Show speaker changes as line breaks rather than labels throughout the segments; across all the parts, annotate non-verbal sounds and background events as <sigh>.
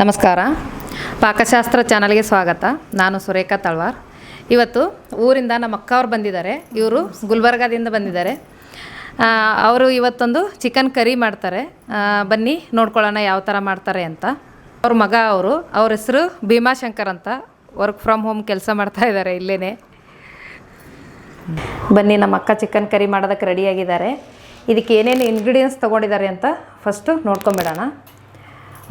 ನಮಸ್ಕಾರ. ಪಾಕಶಾಸ್ತ್ರ ಚಾನಲ್ಗೆ ಸ್ವಾಗತ. ನಾನು ಸುರೇಖಾ ತಳ್ವಾರ್. ಇವತ್ತು ಊರಿಂದ ನಮ್ಮ ಅಕ್ಕ ಅವ್ರು ಬಂದಿದ್ದಾರೆ. ಇವರು ಗುಲ್ಬರ್ಗಾದಿಂದ ಬಂದಿದ್ದಾರೆ. ಅವರು ಇವತ್ತೊಂದು ಚಿಕನ್ ಕರಿ ಮಾಡ್ತಾರೆ. ಬನ್ನಿ ನೋಡ್ಕೊಳ್ಳೋಣ ಯಾವ ಥರ ಮಾಡ್ತಾರೆ ಅಂತ. ಅವ್ರ ಮಗ ಅವರು, ಅವ್ರ ಹೆಸರು ಭೀಮಾಶಂಕರ್ ಅಂತ. ವರ್ಕ್ ಫ್ರಮ್ ಹೋಮ್ ಕೆಲಸ ಮಾಡ್ತಾ ಇದ್ದಾರೆ ಇಲ್ಲೇ ಬನ್ನಿ ನಮ್ಮ ಅಕ್ಕ ಚಿಕನ್ ಕರಿ ಮಾಡೋದಕ್ಕೆ ರೆಡಿಯಾಗಿದ್ದಾರೆ ಇದಕ್ಕೆ ಏನೇನು ಇಂಗ್ರೀಡಿಯೆಂಟ್ಸ್ ತೊಗೊಂಡಿದ್ದಾರೆ ಅಂತ ಫಸ್ಟು ನೋಡ್ಕೊಂಬಿಡೋಣ.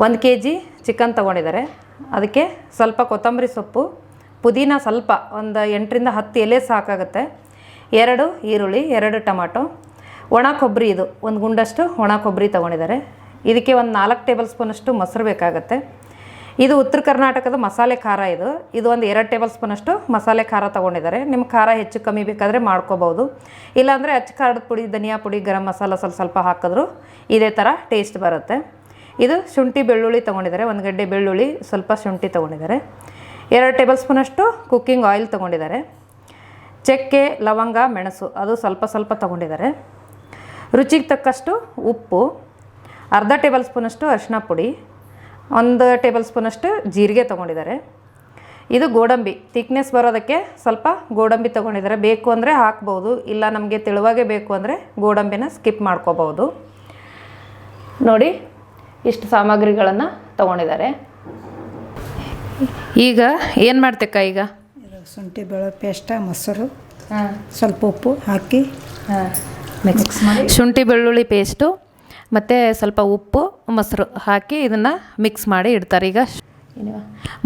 ಒಂದು ಕೆ ಜಿ ಚಿಕನ್ ತೊಗೊಂಡಿದ್ದಾರೆ. ಅದಕ್ಕೆ ಸ್ವಲ್ಪ ಕೊತ್ತಂಬರಿ ಸೊಪ್ಪು, ಪುದೀನ ಸ್ವಲ್ಪ ಒಂದು ಎಂಟರಿಂದ ಹತ್ತು ಎಲೆ ಸಾಕಾಗುತ್ತೆ. ಎರಡು ಈರುಳ್ಳಿ, ಎರಡು ಟೊಮಾಟೊ. ಒಣ ಕೊಬ್ಬರಿ ಇದು, ಒಂದು ಗುಂಡಷ್ಟು ಒಣ ಕೊಬ್ಬರಿ ತೊಗೊಂಡಿದ್ದಾರೆ. ಇದಕ್ಕೆ ಒಂದು ನಾಲ್ಕು ಟೇಬಲ್ ಸ್ಪೂನಷ್ಟು ಮೊಸರು ಬೇಕಾಗುತ್ತೆ. ಇದು ಉತ್ತರ ಕರ್ನಾಟಕದ ಮಸಾಲೆ ಖಾರ ಇದು. ಇದು ಒಂದು ಎರಡು ಟೇಬಲ್ ಸ್ಪೂನಷ್ಟು ಮಸಾಲೆ ಖಾರ ತೊಗೊಂಡಿದ್ದಾರೆ. ನಿಮ್ಮ ಖಾರ ಹೆಚ್ಚು ಕಮ್ಮಿ ಬೇಕಾದರೆ ಮಾಡ್ಕೋಬೋದು ಇಲ್ಲಾಂದರೆ ಅಚ್ಚ ಖಾರದ ಪುಡಿ, ಧನಿಯಾ ಪುಡಿ, ಗರಂ ಮಸಾಲ ಸ್ವಲ್ಪ ಸ್ವಲ್ಪ ಹಾಕಿದ್ರು ಇದೇ ಥರ ಟೇಸ್ಟ್ ಬರುತ್ತೆ. ಇದು ಶುಂಠಿ ಬೆಳ್ಳುಳ್ಳಿ ತೊಗೊಂಡಿದ್ದಾರೆ. ಒಂದು ಗಡ್ಡೆ ಬೆಳ್ಳುಳ್ಳಿ, ಸ್ವಲ್ಪ ಶುಂಠಿ ತೊಗೊಂಡಿದ್ದಾರೆ. ಎರಡು ಟೇಬಲ್ ಸ್ಪೂನಷ್ಟು ಕುಕ್ಕಿಂಗ್ ಆಯಿಲ್ ತೊಗೊಂಡಿದ್ದಾರೆ. ಚಕ್ಕೆ, ಲವಂಗ, ಮೆಣಸು, ಅದು ಸ್ವಲ್ಪ ಸ್ವಲ್ಪ ತೊಗೊಂಡಿದ್ದಾರೆ. ರುಚಿಗೆ ತಕ್ಕಷ್ಟು ಉಪ್ಪು, ಅರ್ಧ ಟೇಬಲ್ ಸ್ಪೂನಷ್ಟು ಅರಿಶಿನ ಪುಡಿ, ಒಂದು ಟೇಬಲ್ ಸ್ಪೂನಷ್ಟು ಜೀರಿಗೆ ತೊಗೊಂಡಿದ್ದಾರೆ. ಇದು ಗೋಡಂಬಿ ತಿಕ್ನೆಸ್ ಬರೋದಕ್ಕೆ ಸ್ವಲ್ಪ ಗೋಡಂಬಿ ತೊಗೊಂಡಿದ್ದಾರೆ. ಬೇಕು ಅಂದರೆ ಹಾಕ್ಬೋದು, ಇಲ್ಲ ನಮಗೆ ತೆಳುವಾಗೇ ಬೇಕು ಅಂದರೆ ಗೋಡಂಬಿನ ಸ್ಕಿಪ್ ಮಾಡ್ಕೋಬೋದು ನೋಡಿ ಇಷ್ಟು ಸಾಮಗ್ರಿಗಳನ್ನು ತೊಗೊಂಡಿದ್ದಾರೆ. ಈಗ ಏನು ಮಾಡ್ತಕ್ಕ ಈಗ?
ಶುಂಠಿ ಬೆಳ್ಳುಳ್ಳಿ ಪೇಸ್ಟ ಮೊಸರು
ಹಾಂ.
ಸ್ವಲ್ಪ ಉಪ್ಪು ಹಾಕಿ
ಹಾಂ. ಮಿಕ್ಸ್ ಮಾಡಿ. ಶುಂಠಿ ಬೆಳ್ಳುಳ್ಳಿ ಪೇಸ್ಟು ಮತ್ತು ಸ್ವಲ್ಪ ಉಪ್ಪು ಮೊಸರು ಹಾಕಿ ಇದನ್ನು ಮಿಕ್ಸ್ ಮಾಡಿ ಇಡ್ತಾರೆ. ಈಗ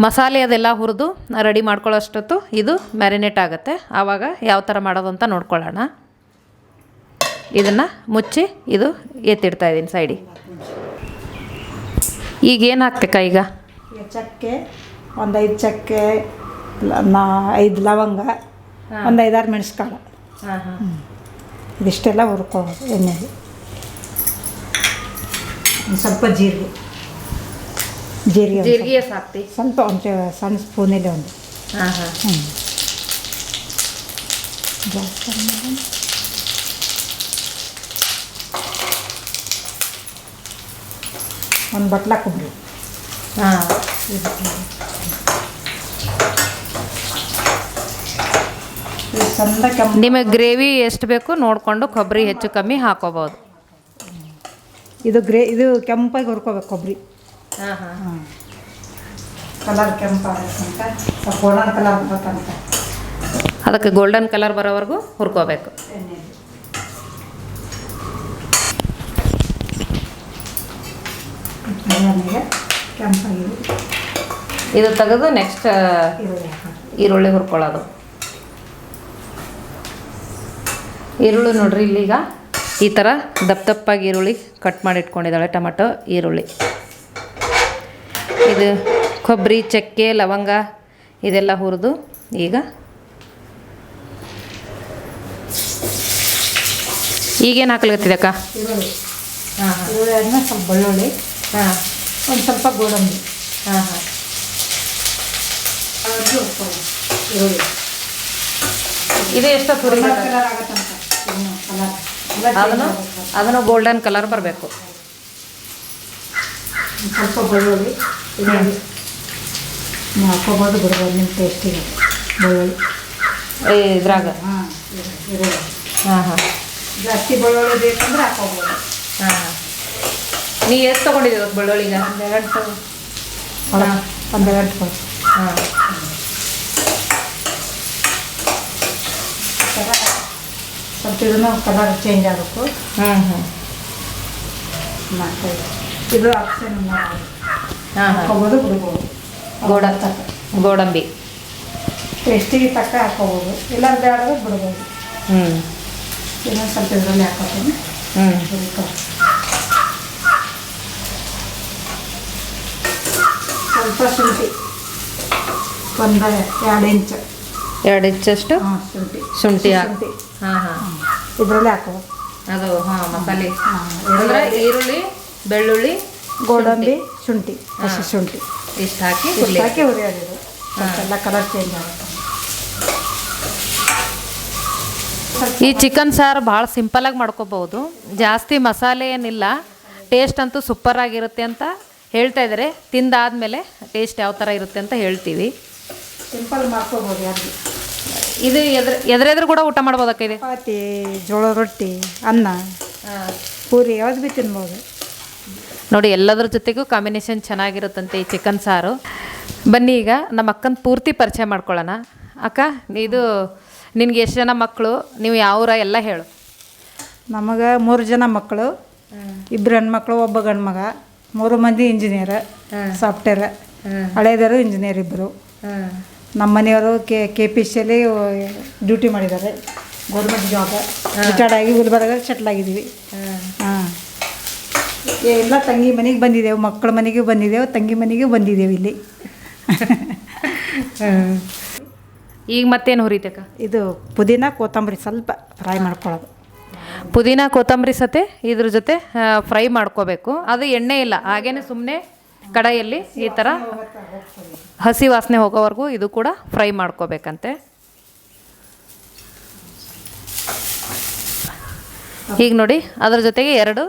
ಮಸಾಲೆ ಅದೆಲ್ಲ ಹುರಿದು ರೆಡಿ ಮಾಡ್ಕೊಳ್ಳೋಷ್ಟೊತ್ತು ಇದು ಮ್ಯಾರಿನೇಟ್ ಆಗುತ್ತೆ. ಆವಾಗ ಯಾವ ಥರ ಮಾಡೋದು ಅಂತ ನೋಡ್ಕೊಳ್ಳೋಣ. ಇದನ್ನು ಮುಚ್ಚಿ ಇದು ಎತ್ತಿಡ್ತಾ ಇದ್ದೀನಿ ಸೈಡಿಗೆ ಈಗ ಏನು ಹಾಕ್ಬೇಕಾ ಈಗ?
ಚಕ್ಕೆ ಒಂದು ಐದು ಚಕ್ಕೆ ನಾ ಐದು ಲವಂಗ ಒಂದು ಐದಾರು ಮೆಣಸ್ಕಾಳು.
ಹಾಂ ಹಾಂ.
ಇದಿಷ್ಟೆಲ್ಲ ಹುರ್ಕೋಬೋದು ಎಣ್ಣೆಗೆ ಒಂದು ಸ್ವಲ್ಪ ಜೀರಿಗೆ. ಜೀರಿಗೆ
ಜೀರಿಗೆ ಸಾಕ್ತಿ.
ಸ್ವಲ್ಪ ಒಂದು ಚ- ಸಣ್ಣ ಸ್ಪೂನಲ್ಲಿ ಒಂದು.
ಹಾಂ ಹಾಂ.
ಹ್ಞೂ ಜಾಸ್ತಿ ಒಂದು ಬಟ್ಲ ಕೊಬ್ಬರಿ
ಹಾಂ. ನಿಮಗೆ ಗ್ರೇವಿ ಎಷ್ಟು ಬೇಕು ನೋಡಿಕೊಂಡು ಕೊಬ್ಬರಿ ಹೆಚ್ಚು ಕಮ್ಮಿ ಹಾಕೋಬೋದು.
ಇದು ಗ್ರೇ ಇದು ಕೆಂಪಾಗಿ ಹುರ್ಕೋಬೇಕು ಕೊಬ್ಬರಿ
ಹಾಂ ಹಾಂ.
ಹಾಂ. ಕಲರ್ ಕೆಂಪಾಗಬೇಕಂತ ಸ್ವಲ್ಪ ಗೋಲ್ಡನ್ ಕಲರ್
ಅದಕ್ಕೆ ಗೋಲ್ಡನ್ ಕಲರ್ ಬರೋವರೆಗೂ ಹುರ್ಕೋಬೇಕು. ಇದು ತೆಗೆದು ನೆಕ್ಸ್ಟ್
ಈರುಳ್ಳಿ
ಹುರ್ಕೊಳ್ಳೋದು. ಈರುಳ್ಳಿ ನೋಡ್ರಿ ಇಲ್ಲಿಗ ಈ ಥರ ದಪ್ಪ ದಪ್ಪಾಗಿ ಈರುಳ್ಳಿ ಕಟ್ ಮಾಡಿ ಇಟ್ಕೊಂಡಿದ್ದಾಳೆ ಟೊಮೆಟೊ ಈರುಳ್ಳಿ. ಇದು ಕೊಬ್ಬರಿ ಚಕ್ಕೆ ಲವಂಗ ಇದೆಲ್ಲ ಹುರಿದು ಈಗ ಈಗೇನು
ಹಾಕ್ಲಿಕತ್ತಿದೆ ಅಕ್ಕ? ಸ್ವಲ್ಪ ಬೆಳ್ಳುಳ್ಳಿ.
ಹಾಂ
ಒಂದು ಸ್ವಲ್ಪ ಗೋಡಂಬಿ.
ಹಾಂ ಹಾಂ. ಇದು ಎಷ್ಟು
ಎಲ್ಲ
ಅದನ್ನು ಅದನ್ನು ಗೋಲ್ಡನ್ ಕಲರ್ ಬರಬೇಕು.
ಸ್ವಲ್ಪ ಬೆಳ್ಳುಳ್ಳಿ ನೀವು ಹಾಕೋಬೋದು ಬಿಡ್ಬೋದು ನಿಮ್ಮ ಟೇಸ್ಟಿಗೆ ಬೆಳ್ಳುಳ್ಳಿ.
ಇದ್ರಾಗ.
ಹಾಂ
ಹಾಂ ಹಾಂ.
ಜಾಸ್ತಿ ಬೆಳ್ಳುಳ್ಳಿ ಬೇಕಂದ್ರೆ ಹಾಕೋಬೋದು
ನೀ ಎಷ್ಟು ತೊಗೊಂಡಿದ್ದೀವಿ ಬೆಳ್ಳುಳ್ಳಿಗ
ಒಂದೆರಡು ಒಂದು ಒಂದೆರಡು ಕೊಡ
ಹಾಂ.
ಸ್ವಲ್ಪ ಇದನ್ನು ಕಲರ್ ಚೇಂಜ್ ಆಗಬೇಕು.
ಹ್ಞೂ ಹ್ಞೂ
ಮಾಡ್ತಾ ಇದು ಆಪ್ಷನ್
ಹಾಂ ಹಾಂ.
ಹಾಕೋಬೋದು ಬಿಡ್ಬೋದು.
ಗೋಡ ಗೋಡಂಬಿ.
ಟೇಸ್ಟಿಗೆ ತಕ್ಕ ಹಾಕೋಬೋದು ಇಲ್ಲ ಬೇಡದ್ರೆ ಬಿಡ್ಬೋದು.
ಹ್ಞೂ
ಇನ್ನೊಂದು ಸ್ವಲ್ಪ ಇದರಲ್ಲಿ ಹಾಕೋತೀನಿ
ಹ್ಞೂ
ಸ್ವಲ್ಪ ಶುಂಠಿ. ಒಂದು ಎರಡು ಇಂಚು.
ಎರಡು ಇಂಚಷ್ಟು
ಶುಂಠಿ.
ಶುಂಠಿ
ಶುಂಠಿ.
ಹಾಂ ಹಾಂ.
ಇದರಲ್ಲಿ ಹಾಕೋ.
ಅದು ಹಾಂ ಮಸಾಲೆ. ಅಂದರೆ ಈರುಳ್ಳಿ ಬೆಳ್ಳುಳ್ಳಿ
ಗೋಡಂಬಿ ಶುಂಠಿ. ಹಸಿ ಶುಂಠಿ.
ಇಷ್ಟು ಹಾಕಿ
ಇಷ್ಟು ಹಾಕಿ ಹುರಿಯೋದು. ಎಲ್ಲ ಕಲರ್ ಚೇಂಜ್ ಆಗುತ್ತೆ.
ಈ ಚಿಕನ್ ಸಾರು ಭಾಳ ಸಿಂಪಲಾಗಿ ಮಾಡ್ಕೋಬೋದು. ಜಾಸ್ತಿ ಮಸಾಲೆ ಏನಿಲ್ಲ. ಟೇಸ್ಟ್ ಅಂತೂ ಸೂಪರ್ ಆಗಿರುತ್ತೆ ಅಂತ ಹೇಳ್ತಾ ಇದ್ದಾರೆ. ತಿಂದಾದ್ಮೇಲೆ ಟೇಸ್ಟ್ ಯಾವ ಥರ ಇರುತ್ತೆ ಅಂತ ಹೇಳ್ತೀವಿ.
ಸಿಂಪಲ್ ಮಾಡ್ಕೋಬೋದು ಯಾರಿಗೆ.
ಇದು ಎದ್ರ ಎದುರೆದ್ರು ಕೂಡ ಊಟ ಮಾಡ್ಬೋದಕ್ಕ ಇದು?
ಚಪಾತಿ ಜೋಳ ರೊಟ್ಟಿ ಅನ್ನ ಪೂರಿ ಯಾವ್ದು ಭೀ ತಿನ್ಬೋದು.
ನೋಡಿ ಎಲ್ಲದ್ರ ಜೊತೆಗೂ ಕಾಂಬಿನೇಷನ್ ಚೆನ್ನಾಗಿರುತ್ತಂತೆ ಈ ಚಿಕನ್ ಸಾರು. ಬನ್ನಿ ಈಗ ನಮ್ಮ ಅಕ್ಕನ ಪೂರ್ತಿ ಪರಿಚಯ ಮಾಡ್ಕೊಳ್ಳೋಣ. ಅಕ್ಕ ಇದು ನಿನಗೆ ಎಷ್ಟು ಜನ ಮಕ್ಕಳು ನೀವು ಯಾವೂರ ಎಲ್ಲ ಹೇಳು.
ನಮಗೆ ಮೂರು ಜನ ಮಕ್ಕಳು ಇಬ್ಬರು ಹೆಣ್ಮಕ್ಳು ಒಬ್ಬ ಗಂಡು ಮಗ ಮೂರು ಮಂದಿ ಇಂಜಿನಿಯರ್ ಸಾಫ್ಟ್ವೇರ್ ಹಳೆಯದರು ಇಂಜಿನಿಯರ್ ಇಬ್ಬರು. ನಮ್ಮ ಮನೆಯವರು ಕೆ ಕೆ ಪಿ ಸಿಯಲ್ಲಿ ಡ್ಯೂಟಿ ಮಾಡಿದ್ದಾರೆ. ಗೌರ್ಮೆಂಟ್ ಜಾಬ್ ರಿಟೈರ್ಡ್ ಆಗಿ ಗುಲ್ಬರ್ಗ ಸೆಟ್ಲ್ ಆಗಿದ್ದೀವಿ. ಹಾಂ. ಎಲ್ಲ ತಂಗಿ ಮನೆಗೆ ಬಂದಿದ್ದೇವೆ ಮಕ್ಕಳ ಮನೆಗೆ ಬಂದಿದ್ದೇವೆ ತಂಗಿ ಮನೆಗೆ ಬಂದಿದ್ದೇವೆ ಇಲ್ಲಿ.
ಈಗ ಮತ್ತೇನು ಹುರಿತಕ್ಕ?
ಇದು ಪುದೀನ ಕೊತ್ತಂಬರಿ ಸ್ವಲ್ಪ ಫ್ರೈ ಮಾಡ್ಕೊಳ್ಳೋದು.
ಪುದೀನ ಕೊತ್ತಂಬರಿ ಸತೆ ಇದ್ರ ಜೊತೆ ಫ್ರೈ ಮಾಡ್ಕೋಬೇಕು. ಅದು ಎಣ್ಣೆ ಇಲ್ಲ, ಹಾಗೇನೆ ಸುಮ್ಮನೆ ಕಡಾಯಲ್ಲಿ ಈ ಥರ ಹಸಿ ವಾಸನೆ ಹೋಗೋವರೆಗೂ ಇದು ಕೂಡ ಫ್ರೈ ಮಾಡ್ಕೋಬೇಕಂತೆ. ಈಗ ನೋಡಿ, ಅದ್ರ ಜೊತೆಗೆ ಎರಡು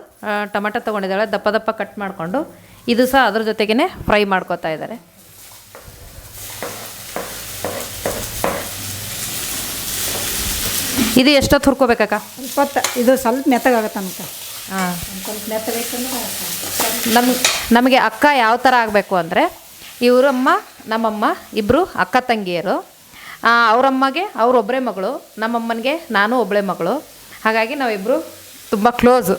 ಟೊಮೆಟೊ ತೊಗೊಂಡಿದ್ದಾಳೆ, ದಪ್ಪ ದಪ್ಪ ಕಟ್ ಮಾಡಿಕೊಂಡು, ಇದು ಸಹ ಅದ್ರ ಜೊತೆಗೇ ಫ್ರೈ ಮಾಡ್ಕೋತಾ ಇದ್ದಾರೆ. ಇದು ಎಷ್ಟೊತ್ತು ಹುರ್ಕೋಬೇಕಕ್ಕ?
ಇಪ್ಪತ್ತು ಇದು ಸ್ವಲ್ಪ ಮೆತ್ತಗಾಗತ್ತೆ ಅಂತ
ಹಾಂ.
ಸ್ವಲ್ಪ ಮೆತ್ತಗೈತಂದ್ರೆ
ನಮ್ ನಮಗೆ ಅಕ್ಕ ಯಾವ ಥರ ಆಗಬೇಕು ಅಂದರೆ ಇವರಮ್ಮ ನಮ್ಮಮ್ಮ ಇಬ್ಬರು ಅಕ್ಕ ತಂಗಿಯರು ಅವರಮ್ಮಗೆ ಅವರೊಬ್ಬರೇ ಮಗಳು ನಮ್ಮಮ್ಮನಿಗೆ ನಾನು ಒಬ್ಬಳೇ ಮಗಳು. ಹಾಗಾಗಿ ನಾವಿಬ್ಬರು ತುಂಬ ಕ್ಲೋಸು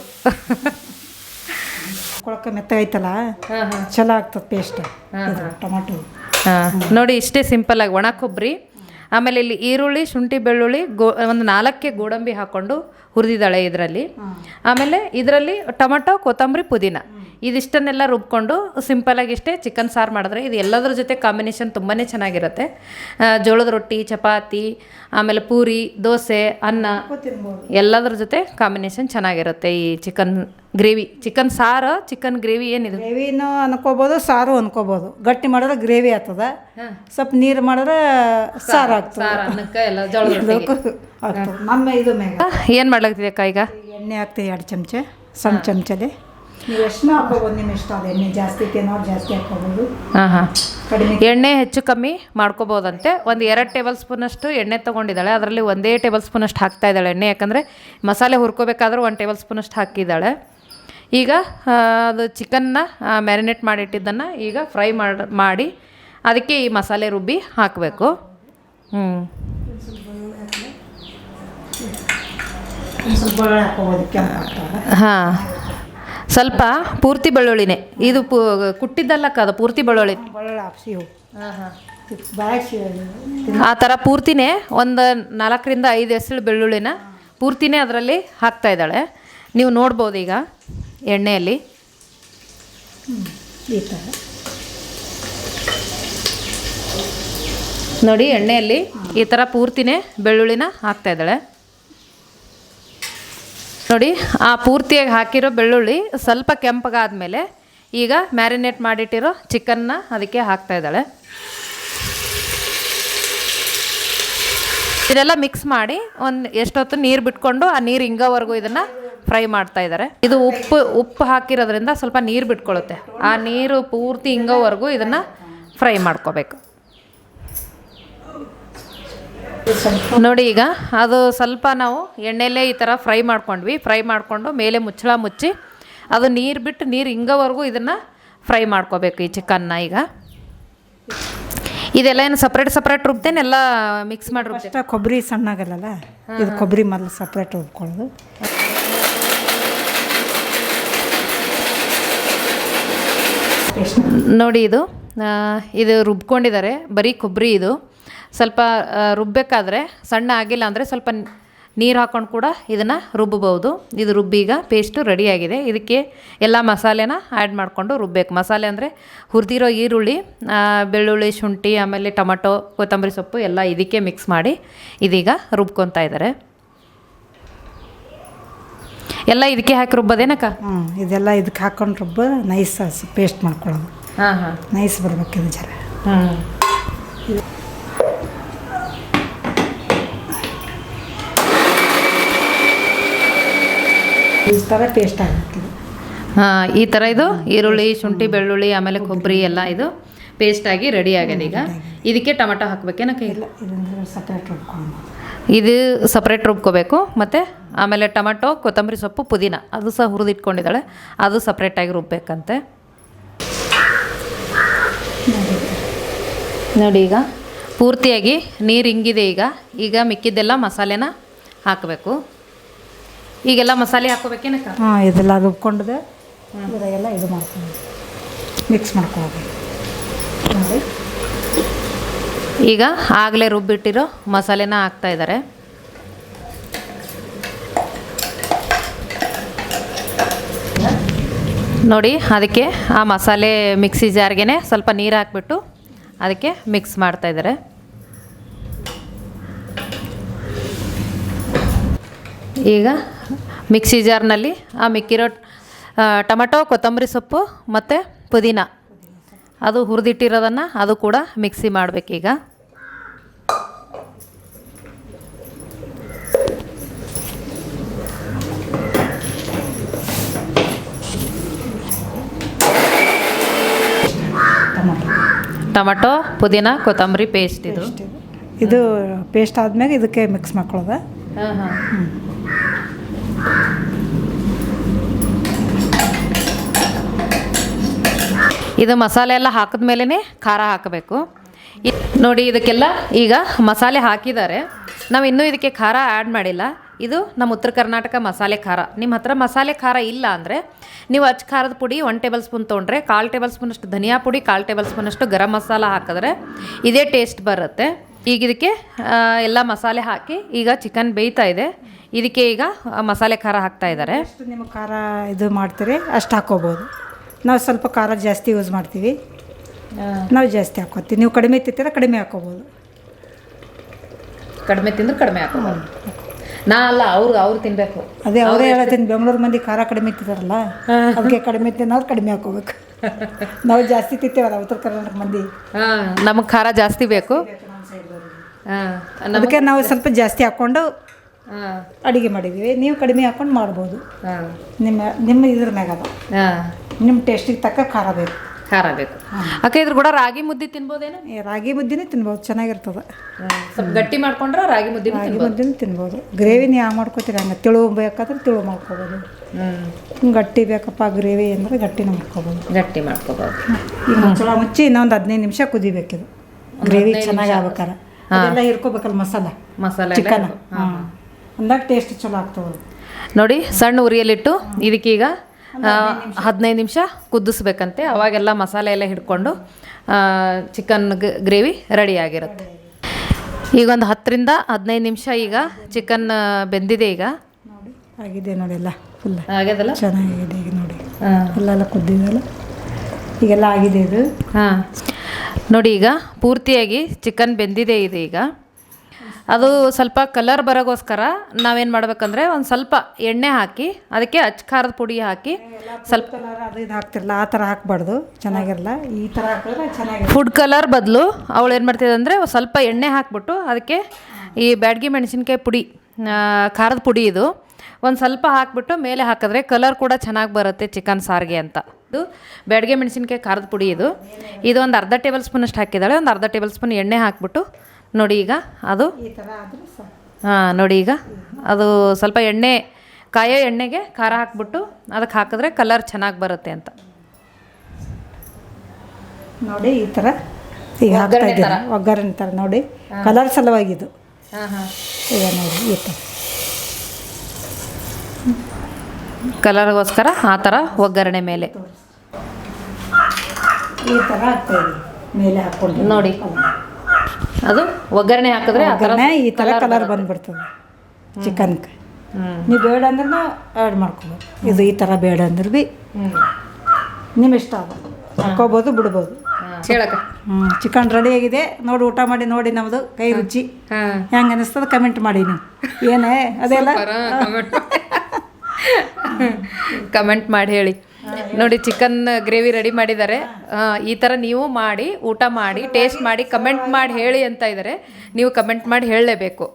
ಕೊಳಕ ಮೆತ್ತಗೈತಲ್ಲ ಚಲೋ ಆಗ್ತದೆ ಪೇಸ್ಟ್ ಟೊಮೆಟೊ.
ಹಾಂ. ನೋಡಿ ಇಷ್ಟೇ ಸಿಂಪಲ್ಲಾಗಿ ಒಣ ಕೊಬ್ಬರಿ ಆಮೇಲೆ ಇಲ್ಲಿ ಈರುಳ್ಳಿ ಶುಂಠಿ ಬೆಳ್ಳುಳ್ಳಿ ಗೋ ಒಂದು ನಾಲ್ಕೇ ಗೋಡಂಬಿ ಹಾಕ್ಕೊಂಡು ಹುರಿದಿದ್ದಾಳೆ ಇದರಲ್ಲಿ. ಆಮೇಲೆ ಇದರಲ್ಲಿ ಟೊಮಟೊ ಕೊತ್ತಂಬರಿ ಪುದೀನ. ಇದಿಷ್ಟನ್ನೆಲ್ಲ ರುಬ್ಕೊಂಡು ಸಿಂಪಲಾಗಿ ಇಷ್ಟೇ ಚಿಕನ್ ಸಾರು ಮಾಡಿದ್ರೆ ಇದು ಎಲ್ಲದರ ಜೊತೆ ಕಾಂಬಿನೇಷನ್ ತುಂಬಾ ಚೆನ್ನಾಗಿರುತ್ತೆ. ಜೋಳದ ರೊಟ್ಟಿ ಚಪಾತಿ ಆಮೇಲೆ ಪೂರಿ ದೋಸೆ ಅನ್ನ ಎಲ್ಲದರ ಜೊತೆ ಕಾಂಬಿನೇಷನ್ ಚೆನ್ನಾಗಿರುತ್ತೆ ಈ ಚಿಕನ್ ಗ್ರೇವಿ ಚಿಕನ್ ಸಾರು ಚಿಕನ್ ಗ್ರೇವಿ ಏನಿದೆ?
ಗ್ರೇವಿನೂ ಅನ್ಕೋಬೋದು ಸಾರು ಅನ್ಕೋಬೋದು. ಗಟ್ಟಿ ಮಾಡಿದ್ರೆ ಗ್ರೇವಿ ಆಗ್ತದ. ಸ್ವಲ್ಪ ನೀರು ಮಾಡಿದ್ರೆ ಸಾರು ಆಗ್ತದೆ. ನಮ್ಮ ಇದು
ಏನು ಮಾಡ್ಲಾಗ್ತಿದೆ ಅಕ್ಕ ಈಗ?
ಎಣ್ಣೆ ಹಾಕ್ತೀವಿ ಎರಡು ಚಮಚ ಸಣ್ಣ ಚಮಚಲ್ಲಿ ನೀವು ಎಷ್ಟು ಹಾಕೋಬೋದು ನಿಮ್ಮ ಇಷ್ಟ ಅದು? ಎಣ್ಣೆ ಜಾಸ್ತಿ ತಿನ್ನೋರು ಜಾಸ್ತಿ
ಹಾಂ ಹಾಂ
ಕಡಿಮೆ
ಎಣ್ಣೆ ಹೆಚ್ಚು ಕಮ್ಮಿ ಮಾಡ್ಕೋಬೋದಂತೆ. ಒಂದು ಎರಡು ಟೇಬಲ್ ಸ್ಪೂನಷ್ಟು ಎಣ್ಣೆ ತೊಗೊಂಡಿದ್ದಾಳೆ. ಅದರಲ್ಲಿ ಒಂದೇ ಟೇಬಲ್ ಸ್ಪೂನಷ್ಟು ಹಾಕ್ತಾ ಇದ್ದಾಳೆ ಎಣ್ಣೆ. ಯಾಕಂದರೆ ಮಸಾಲೆ ಹುರ್ಕೋಬೇಕಾದ್ರೆ ಒಂದು ಟೇಬಲ್ ಸ್ಪೂನಷ್ಟು ಹಾಕಿದ್ದಾಳೆ. ಈಗ ಅದು ಚಿಕನ್ನ ಮ್ಯಾರಿನೇಟ್ ಮಾಡಿಟ್ಟಿದ್ದನ್ನು ಈಗ ಫ್ರೈ ಮಾಡಿ ಮಾಡಿ ಅದಕ್ಕೆ ಈ ಮಸಾಲೆ ರುಬ್ಬಿ ಹಾಕಬೇಕು. ಹ್ಞೂ ಹಾಂ. ಸ್ವಲ್ಪ ಪೂರ್ತಿ ಬೆಳ್ಳುಳ್ಳಿನೇ. ಇದು ಕುಟ್ಟಿದ್ದಲ್ಲ ಕುಟ್ಟಿದ್ದಲ್ಲಕ್ಕ ಅದು ಪೂರ್ತಿ ಬೆಳ್ಳುಳ್ಳಿ.
ಹಾಕ್ಸಿ
ಆ ಥರ ಪೂರ್ತಿನೇ ಒಂದು ನಾಲ್ಕರಿಂದ ಐದು ಹೆಸಳು ಬೆಳ್ಳುಳ್ಳಿನ ಪೂರ್ತಿನೇ ಅದರಲ್ಲಿ ಹಾಕ್ತಾ ಇದ್ದಾಳೆ. ನೀವು ನೋಡ್ಬೋದು ಈಗ ಎಣ್ಣೆಯಲ್ಲಿ.
ಈ ಥರ.
ನೋಡಿ ಎಣ್ಣೆಯಲ್ಲಿ ಈ ಥರ ಪೂರ್ತಿನೇ ಬೆಳ್ಳುಳ್ಳಿನ ಹಾಕ್ತಾ ಇದ್ದಾಳೆ. ನೋಡಿ, ಆ ಪೂರ್ತಿಯಾಗಿ ಹಾಕಿರೋ ಬೆಳ್ಳುಳ್ಳಿ ಸ್ವಲ್ಪ ಕೆಂಪಗಾದ್ಮೇಲೆ ಈಗ ಮ್ಯಾರಿನೇಟ್ ಮಾಡಿಟ್ಟಿರೋ ಚಿಕನ್ನ ಅದಕ್ಕೆ ಹಾಕ್ತಾ ಇದ್ದಾಳೆ. ಇದೆಲ್ಲ ಮಿಕ್ಸ್ ಮಾಡಿ ಒಂದು ಎಷ್ಟೊತ್ತು ನೀರು ಬಿಟ್ಕೊಂಡು ಆ ನೀರು ಹಿಂಗೋವರೆಗೂ ಇದನ್ನು ಫ್ರೈ ಮಾಡ್ತಾ ಇದ್ದಾರೆ. ಇದು ಉಪ್ಪು ಉಪ್ಪು ಹಾಕಿರೋದ್ರಿಂದ ಸ್ವಲ್ಪ ನೀರು ಬಿಟ್ಕೊಳ್ಳುತ್ತೆ ಆ ನೀರು ಪೂರ್ತಿ ಹಿಂಗೋವರೆಗೂ ಇದನ್ನು ಫ್ರೈ ಮಾಡ್ಕೋಬೇಕು. ನೋಡಿ ಈಗ ಅದು ಸ್ವಲ್ಪ ನಾವು ಎಣ್ಣೆಲೇ ಈ ಥರ ಫ್ರೈ ಮಾಡ್ಕೊಂಡ್ವಿ. ಫ್ರೈ ಮಾಡಿಕೊಂಡು ಮೇಲೆ ಮುಚ್ಚಳ ಮುಚ್ಚಿ ಅದು ನೀರು ಬಿಟ್ಟು ನೀರು ಹಿಂಗೋವರೆಗೂ ಇದನ್ನು ಫ್ರೈ ಮಾಡ್ಕೋಬೇಕು ಈ ಚಿಕನ್ನ ಈಗ. ಇದೆಲ್ಲ ಏನು ಸಪ್ರೇಟ್ ಸಪ್ರೇಟ್ ರುಬ್ತೇನೆ ಎಲ್ಲ ಮಿಕ್ಸ್ ಮಾಡಿ ರುಬ್ತೇನೆ
ಕೊಬ್ಬರಿ ಸಣ್ಣಾಗಲ್ಲ ಇದು ಕೊಬ್ಬರಿ ಮೊದಲು ಸಪ್ರೇಟ್ ರುಬ್ಕೊಳ್ಳೋದು.
ನೋಡಿ ಇದು ಇದು ರುಬ್ಕೊಂಡಿದ್ದಾರೆ. ಬರೀ ಕೊಬ್ಬರಿ ಇದು. ಸ್ವಲ್ಪ ರುಬ್ಬಬೇಕಾದ್ರೆ ರುಬ್ಬೇಕಾದ್ರೆ ಸಣ್ಣ ಆಗಿಲ್ಲ ಅಂದರೆ ಸ್ವಲ್ಪ ನೀರು ಹಾಕ್ಕೊಂಡು ಕೂಡ ಇದನ್ನು ರುಬ್ಬಬಹುದು. ಇದು ರುಬ್ಬಿ ಈಗ ಪೇಸ್ಟು ರೆಡಿಯಾಗಿದೆ ಇದಕ್ಕೆ ಎಲ್ಲ ಮಸಾಲೆನ ಆ್ಯಡ್ ಮಾಡಿಕೊಂಡು ರುಬ್ಬೇಕು. ಮಸಾಲೆ ಅಂದರೆ ಹುರಿದಿರೋ ಈರುಳ್ಳಿ ಬೆಳ್ಳುಳ್ಳಿ ಶುಂಠಿ ಆಮೇಲೆ ಟೊಮಟೊ ಕೊತ್ತಂಬರಿ ಸೊಪ್ಪು ಎಲ್ಲ ಇದಕ್ಕೆ ಮಿಕ್ಸ್ ಮಾಡಿ ಇದೀಗ ರುಬ್ಕೊತಾ ಇದ್ದಾರೆ. ಎಲ್ಲ ಇದಕ್ಕೆ ಹಾಕಿ ರುಬ್ಬೋದೇನಕ್ಕ?
ಹ್ಞೂ ಇದೆಲ್ಲ ಇದಕ್ಕೆ ಹಾಕ್ಕೊಂಡು ರುಬ್ಬ ನೈಸ್ ಪೇಸ್ಟ್ ಮಾಡ್ಕೊಳ್ಳೋದು.
ಹಾಂ ಹಾಂ.
ನೈಸ್ ಬರಬೇಕು ಜರ.
ಹ್ಞೂ
ಈ ಥರ ಪೇಸ್ಟ್
ಹಾಂ ಈ ಥರ ಇದು ಈರುಳ್ಳಿ ಶುಂಠಿ ಬೆಳ್ಳುಳ್ಳಿ ಆಮೇಲೆ ಕೊಬ್ಬರಿ ಎಲ್ಲ ಇದು ಪೇಸ್ಟಾಗಿ ರೆಡಿ ಆಗ್ಯದ ಈಗ. ಇದಕ್ಕೆ ಟೊಮೆಟೊ ಹಾಕ್ಬೇಕೇನ ಕೈ
ಇಲ್ಲ ಇದೊಂದು ಸಪ್ರೇಟ್ ರುಬ್ಕೊಂಡು
ಇದು ಸಪ್ರೇಟ್ ರುಬ್ಕೋಬೇಕು ಮತ್ತು ಆಮೇಲೆ ಟೊಮೆಟೊ ಕೊತ್ತಂಬರಿ ಸೊಪ್ಪು ಪುದೀನ. ಅದು ಸಹ ಹುರಿದಿಟ್ಕೊಂಡಿದ್ದಾಳೆ. ಅದು ಸಪ್ರೇಟಾಗಿ ರುಬ್ಬೇಕಂತೆ ನೋಡಿ ಈಗ. ಪೂರ್ತಿಯಾಗಿ ನೀರು ಹಿಂಗಿದೆ ಈಗ. ಈಗ ಮಿಕ್ಕಿದ್ದೆಲ್ಲ ಮಸಾಲೆನ ಹಾಕಬೇಕು. ಈಗೆಲ್ಲ ಮಸಾಲೆ ಹಾಕೋಬೇಕೇನಕ್ಕ
ಹಾಂ ಇದೆಲ್ಲ ರುಬ್ಕೊಂಡಿದೆ. ಇದೆಲ್ಲ ಇದು ಮಾಡ್ಕೊಂಡು ಮಿಕ್ಸ್ ಮಾಡ್ಕೊಳ್ಬೇಕು ನೋಡಿ.
ಈಗ ಆಗಲೇ ರುಬ್ಬಿಟ್ಟಿರೋ ಮಸಾಲೆನ ಹಾಕ್ತಾ ಇದ್ದಾರೆ. ನೋಡಿ ಅದಕ್ಕೆ ಆ ಮಸಾಲೆ ಮಿಕ್ಸಿ ಜಾರ್ಗೆ ಸ್ವಲ್ಪ ನೀರು ಹಾಕ್ಬಿಟ್ಟು ಅದಕ್ಕೆ ಮಿಕ್ಸ್ ಮಾಡ್ತಾ ಇದ್ದಾರೆ. ಈಗ ಮಿಕ್ಸಿ ಜಾರ್ನಲ್ಲಿ ಆ ಮಿಕ್ಕಿರೋ ಟೊಮೆಟೊ ಕೊತ್ತಂಬರಿ ಸೊಪ್ಪು ಮತ್ತು ಪುದೀನ. ಅದು ಹುರಿದಿಟ್ಟಿರೋದನ್ನು ಅದು ಕೂಡ ಮಿಕ್ಸಿ ಮಾಡಬೇಕೀಗ.
ಟೊಮೊಟೊ
ಪುದೀನ ಕೊತ್ತಂಬರಿ ಪೇಸ್ಟ್ ಇದು.
ಇದು. ಇದು ಪೇಸ್ಟ್ ಆದ್ಮೇಲೆ ಇದಕ್ಕೆ ಮಿಕ್ಸ್ ಮಾಡ್ಕೊಳ್ಳೋದು?
ಹಾಂ ಹಾಂ. ಇದು ಮಸಾಲೆ ಎಲ್ಲ ಹಾಕಿದ ಮೇಲೇ ಖಾರ ಹಾಕಬೇಕು. ನೋಡಿ ಇದಕ್ಕೆಲ್ಲ ಈಗ ಮಸಾಲೆ ಹಾಕಿದ್ದಾರೆ. ನಾವು ಇನ್ನೂ ಇದಕ್ಕೆ ಖಾರ ಆ್ಯಡ್ ಮಾಡಿಲ್ಲ. ಇದು ನಮ್ಮ ಉತ್ತರ ಕರ್ನಾಟಕ ಮಸಾಲೆ ಖಾರ. ನಿಮ್ಮ ಹತ್ರ ಮಸಾಲೆ ಖಾರ ಇಲ್ಲ ಅಂದರೆ ನೀವು ಅಚ್ಚ ಖಾರದ ಪುಡಿ ಒನ್ ಟೇಬಲ್ ಸ್ಪೂನ್ ತೊಗೊಂಡ್ರೆ ಕಾಲು ಟೇಬಲ್ ಸ್ಪೂನಷ್ಟು ಧನಿಯಾ ಪುಡಿ, ಕಾಲು ಟೇಬಲ್ ಸ್ಪೂನಷ್ಟು ಗರಂ ಮಸಾಲ ಹಾಕಿದ್ರೆ ಇದೇ ಟೇಸ್ಟ್ ಬರುತ್ತೆ. ಈಗ ಇದಕ್ಕೆ ಎಲ್ಲ ಮಸಾಲೆ ಹಾಕಿ ಈಗ ಚಿಕನ್ ಬೇಯ್ತಾ ಇದೆ. ಇದಕ್ಕೆ ಈಗ ಮಸಾಲೆ ಖಾರ ಹಾಕ್ತಾ ಇದ್ದಾರೆ.
ನಿಮಗೆ ಖಾರ ಇದು ಮಾಡ್ತೀರಿ, ಅಷ್ಟು ಹಾಕೋಬೋದು. ನಾವು ಸ್ವಲ್ಪ ಖಾರ ಜಾಸ್ತಿ ಯೂಸ್ ಮಾಡ್ತೀವಿ. ನಾವು ಜಾಸ್ತಿ ಹಾಕೋತೀವಿ. ನೀವು ಕಡಿಮೆ ತಿಂತೀರ ಕಡಿಮೆ ಹಾಕೋಬೋದು.
ಕಡಿಮೆ ತಿಂದ್ರೆ ಕಡಿಮೆ ಹಾಕೋಬೋದು. ನಾ ಅಲ್ಲ ಅವ್ರು ಅವ್ರು ತಿನ್ನಬೇಕು
ಅದೇ ಅವರೇ ಹೇಳತ್ತೀನಿ ಬೆಂಗಳೂರು ಮಂದಿ ಖಾರ ಕಡಿಮೆ ತಿಂತಾರಲ್ಲ ಅದಕ್ಕೆ ಕಡಿಮೆ ತಿನ್ನೋರು ಕಡಿಮೆ ಹಾಕೋಬೇಕು. ನಾವು ಜಾಸ್ತಿ ತಿಂತೇವಲ್ಲ ಉತ್ತರ ಕರ್ನಾಟಕ ಮಂದಿ.
ಹಾಂ ನಮಗೆ ಖಾರ ಜಾಸ್ತಿ ಬೇಕು. ಹಾಂ
ಅದಕ್ಕೆ ನಾವು ಸ್ವಲ್ಪ ಜಾಸ್ತಿ ಹಾಕ್ಕೊಂಡು ಅಡುಗೆ ಮಾಡಿದ್ದೀವಿ. ನೀವು ಕಡಿಮೆ ಹಾಕ್ಕೊಂಡು ಮಾಡ್ಬೋದು. ನಿಮ್ಮ ನಿಮ್ಮ ಇದ್ರ ಮ್ಯಾಗ ಅದ
ಹಾಂ.
ನಿಮ್ಮ ಟೇಸ್ಟಿಗೆ ತಕ್ಕ ಖಾರ ಬೇಕು.
ಖಾರ ಬೇಕು. ಅಕ್ಕ ಇದ್ರ ಕೂಡ ರಾಗಿ ಮುದ್ದೆ ತಿನ್ಬೋದೇನು?
ಏ, ರಾಗಿ ಮುದ್ದಿನೇ ತಿನ್ಬೋದು ಚೆನ್ನಾಗಿರ್ತದೆ.
ಸ್ವಲ್ಪ ಗಟ್ಟಿ ಮಾಡ್ಕೊಂಡ್ರೆ ರಾಗಿ ಮುದ್ದೆ
ರಾಗಿ ಮುದ್ದೆನೂ ತಿನ್ಬೋದು. ಗ್ರೇವಿನ ಯಾವ ಮಾಡ್ಕೋತೀರಿ? ಹಂಗೆ ತಿಳು ಬೇಕಾದ್ರೆ ತಿಳು ಮಾಡ್ಕೋಬೋದು.
ಹ್ಞೂ
ಗಟ್ಟಿ ಬೇಕಪ್ಪ ಗ್ರೇವಿ ಅಂದರೆ ಗಟ್ಟಿನ ಮಾಡ್ಕೋಬೋದು.
ಗಟ್ಟಿ ಮಾಡ್ಕೋಬೋದು.
ಈಗ ಮುಚ್ಚಳ ಮುಚ್ಚಿ ಇನ್ನೊಂದು ಹದಿನೈದು ನಿಮಿಷ ಕುದಿಬೇಕಿದು. ಗ್ರೇವಿ ಚೆನ್ನಾಗಿ ಆಗ್ಬೇಕಾರೆ ಅದೆಲ್ಲ ಹಿರ್ಕೋಬೇಕಲ್ಲ ಮಸಾಲ.
ಮಸಾಲ ಎಲ್ಲ
ಚಿಕನ್. ಹಾಂ ಅಂದಾಗ ಟೇಸ್ಟ್ ಚಲೋ ಆಗ್ತದೆ.
ನೋಡಿ ಸಣ್ಣ ಉರಿಯಲ್ಲಿಟ್ಟು ಇದಕ್ಕೀಗ ಹದಿನೈದು ನಿಮಿಷ. ಕುದಿಸ್ಬೇಕಂತೆ. ಅವಾಗೆಲ್ಲ ಮಸಾಲೆ ಎಲ್ಲ ಹಿಡ್ಕೊಂಡು ಚಿಕನ್ ಗ್ರೇವಿ ರೆಡಿ ಆಗಿರುತ್ತೆ. ಈಗ ಒಂದು ಹತ್ತರಿಂದ ಹದಿನೈದು ನಿಮಿಷ ಈಗ ಚಿಕನ್ ಬೆಂದಿದೆ ಈಗ.
ನೋಡಿ ಆಗಿದೆ ನೋಡಿಲ್ಲ ಫುಲ್
ಆಗ್ಯದಲ್ಲ
ಚೆನ್ನಾಗಿದೆ ಈಗ ನೋಡಿ.
ಹಾಂ.
ಕುದ್ದಿದಲ್ಲ ಕುದ್ದಿದೆಲ್ಲ. ಈಗೆಲ್ಲ ಆಗಿದೆ ಇದು.
ಹಾಂ. ನೋಡಿ ಈಗ ಪೂರ್ತಿಯಾಗಿ ಚಿಕನ್ ಬೆಂದಿದೆ ಇದೆ ಈಗ. ಅದು ಸ್ವಲ್ಪ ಕಲರ್ ಬರೋಗೋಸ್ಕರ ನಾವೇನು ಮಾಡ್ಬೇಕಂದ್ರೆ ಒಂದು ಸ್ವಲ್ಪ ಎಣ್ಣೆ ಹಾಕಿ ಅದಕ್ಕೆ ಅಚ್ಚ ಖಾರದ ಪುಡಿ ಹಾಕಿ ಸ್ವಲ್ಪ
ಕಲರ್ ಅದು ಇದು ಹಾಕ್ತಿರಲ್ಲ ಆ ಥರ ಹಾಕ್ಬಾರ್ದು. ಚೆನ್ನಾಗಿರಲ್ಲ? ಈ ಥರ ಹಾಕಿದ್ರೆ ಚೆನ್ನಾಗಿ
ಫುಡ್ ಕಲರ್ ಬದಲು ಅವಳು ಏನು ಮಾಡ್ತಿದ್ದೆ ಅಂದರೆ ಸ್ವಲ್ಪ ಎಣ್ಣೆ ಹಾಕ್ಬಿಟ್ಟು ಅದಕ್ಕೆ ಈ ಬ್ಯಾಡ್ಗಿ ಮೆಣಸಿನ್ಕಾಯಿ ಪುಡಿ ಖಾರದ ಪುಡಿ ಇದು ಒಂದು ಸ್ವಲ್ಪ ಹಾಕ್ಬಿಟ್ಟು ಮೇಲೆ ಹಾಕಿದ್ರೆ ಕಲರ್ ಕೂಡ ಚೆನ್ನಾಗಿ ಬರುತ್ತೆ ಚಿಕನ್ ಸಾರಿಗೆ ಅಂತ. ಇದು ಬ್ಯಾಡ್ಗೆ ಮೆಣಸಿನ್ಕಾಯಿ ಖಾರದ ಪುಡಿ ಇದು. ಇದು ಒಂದು ಅರ್ಧ ಟೇಬಲ್ ಸ್ಪೂನಷ್ಟು ಹಾಕಿದ್ದಾಳೆ ಒಂದು ಅರ್ಧ ಟೇಬಲ್ ಸ್ಪೂನ್ ಎಣ್ಣೆ ಹಾಕ್ಬಿಟ್ಟು ನೋಡಿ ಈಗ ಅದು ಹಾಂ ನೋಡಿ ಈಗ ಅದು ಸ್ವಲ್ಪ ಎಣ್ಣೆ ಕಾಯೋ ಎಣ್ಣೆಗೆ ಖಾರ ಹಾಕ್ಬಿಟ್ಟು ಅದಕ್ಕೆ ಹಾಕಿದ್ರೆ ಕಲರ್ ಚೆನ್ನಾಗಿ ಬರುತ್ತೆ ಅಂತ.
ನೋಡಿ ಈ ಥರ ಈಗ ಹಾಕ್ತಾ ಇದ್ದೀನಿ. ಒಗ್ಗರಣೆ ಥರ ನೋಡಿ. ಕಲರ್ ಸಲುವಾಗಿದ್ದು ಈಗ ನೋಡಿ ಈ ಥರ
ಕಲರ್ಗೋಸ್ಕರ ಆ ಥರ ಒಗ್ಗರಣೆ ಮೇಲೆ.
ಈ ಥರ ಹಾಕ್ತಾ ಇದ್ದೀನಿ ಮೇಲೆ ಹಾಕ್ಕೊಂಡು.
ನೋಡಿ. ಅದು ಒಗ್ಗರಣೆ ಹಾಕಿದ್ರೆ ಆ ಥರ
ಒಗ್ಗರಣೆ ಈ ಥರ ಕಲರ್ ಬಂದ್ಬಿಡ್ತದೆ. ಚಿಕನ್ಗೆ. ನೀವು ಬೇಡ ಅಂದ್ರೆ ಆ್ಯಡ್ ಮಾಡ್ಕೊಬೋದು. ಇದು ಈ ಥರ ಬೇಡ ಅಂದ್ರೆ ಭೀ ನಿಮ್ಮ ಇಷ್ಟ ಅದು ಹಾಕೋಬೋದು ಬಿಡ್ಬೋದು.
ಹೇಳಕ್ಕ.
ಹ್ಞೂ ಚಿಕನ್ ರೆಡಿ ಆಗಿದೆ. ನೋಡಿ ಊಟ ಮಾಡಿ ನೋಡಿ ನಮ್ಮದು ಕೈ ರುಚಿ.
ಹಾಂ.
ಹೆಂಗೆ ಅನ್ನಿಸ್ತದ ಕಮೆಂಟ್ ಮಾಡಿ ನೀವು. ಏನೇ ಅದೆಲ್ಲ?
ಕಮೆಂಟ್ <laughs> <laughs> ಮಾಡಿ ಹೇಳಿ. ನೋಡಿ ಚಿಕನ್ ಗ್ರೇವಿ ರೆಡಿ ಮಾಡಿದ್ದಾರೆ. ಈ ಥರ ನೀವು ಮಾಡಿ ಊಟ ಮಾಡಿ ಟೇಸ್ಟ್ ಮಾಡಿ ಕಮೆಂಟ್ ಮಾಡಿ ಹೇಳಿ ಅಂತ ಇದ್ದಾರೆ. ನೀವು ಕಮೆಂಟ್ ಮಾಡಿ ಹೇಳಲೇಬೇಕು.